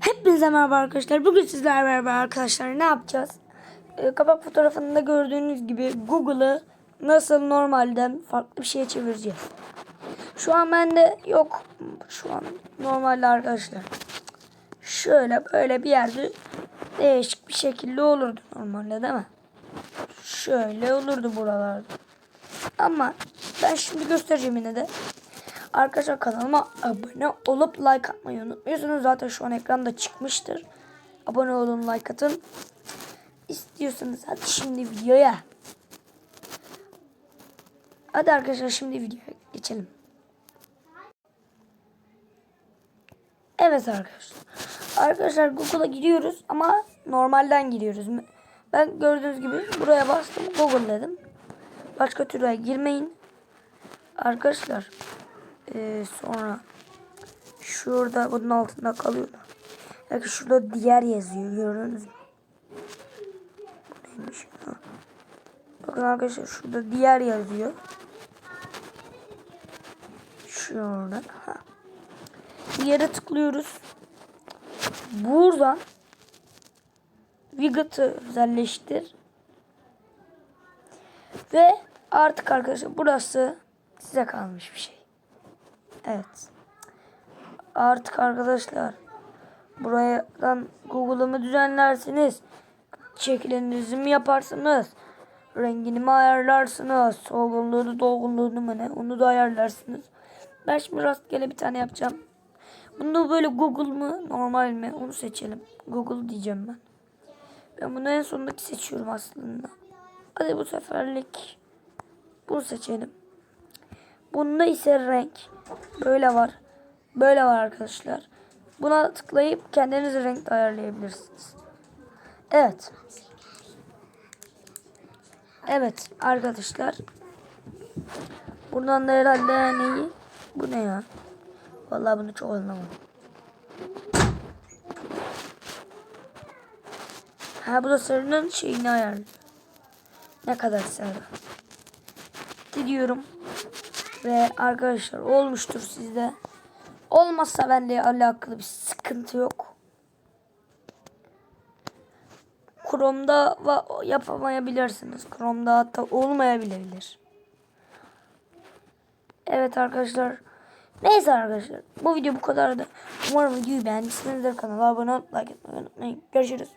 Hepinize merhaba arkadaşlar. Bugün sizlerle beraber arkadaşlar ne yapacağız? Ee, kapak fotoğrafında gördüğünüz gibi Google'ı nasıl normalden farklı bir şeye çevireceğiz. Şu an bende yok. Şu an normalde arkadaşlar. Şöyle böyle bir yerde değişik bir şekilde olurdu normalde değil mi? Şöyle olurdu buralarda. Ama ben şimdi göstereceğim yine de. Arkadaşlar kanalıma abone olup like atmayı unutmuyorsunuz. Zaten şu an ekranda çıkmıştır. Abone olun, like atın. İstiyorsanız hadi şimdi videoya. Hadi arkadaşlar şimdi videoya geçelim. Evet arkadaşlar. Arkadaşlar Google'a gidiyoruz ama normalden gidiyoruz. Ben gördüğünüz gibi buraya bastım. Google dedim. Başka türlü girmeyin. Arkadaşlar ee, sonra şurada bunun altında kalıyorlar. Yani şurada diğer yazıyor gördünüz mü? Bu neymiş? Ha. Bakın arkadaşlar şurada diğer yazıyor. Şurada. Ha. Diğere tıklıyoruz. Buradan Widget'ı özelleştir. Ve artık arkadaşlar burası size kalmış bir şey. Evet. Artık arkadaşlar buradan Google'ımı düzenlersiniz. Şeklinizi mi yaparsınız? Rengini mi ayarlarsınız? Solgunluğunu, dolgunluğunu mu ne? Onu da ayarlarsınız. Ben şimdi rastgele bir tane yapacağım. Bunu böyle Google mı normal mi? Onu seçelim. Google diyeceğim ben. Ben bunu en sondaki seçiyorum aslında. Hadi bu seferlik bunu seçelim. Bunda ise renk böyle var. Böyle var arkadaşlar. Buna tıklayıp kendiniz renk ayarlayabilirsiniz. Evet. Evet arkadaşlar. Buradan da herhalde neyi? Bu ne ya? Vallahi bunu çok anlamadım. Ha bu da sarının şeyini ayarlıyor. Ne kadar sarı. Gidiyorum. Ve arkadaşlar olmuştur sizde. Olmazsa bende alakalı bir sıkıntı yok. Chrome'da yapamayabilirsiniz. Chrome'da hatta olmayabilir. Evet arkadaşlar. Neyse arkadaşlar. Bu video bu kadardı. Umarım videoyu beğenmişsinizdir. Kanala abone olup like etmeyi unutmayın. Görüşürüz.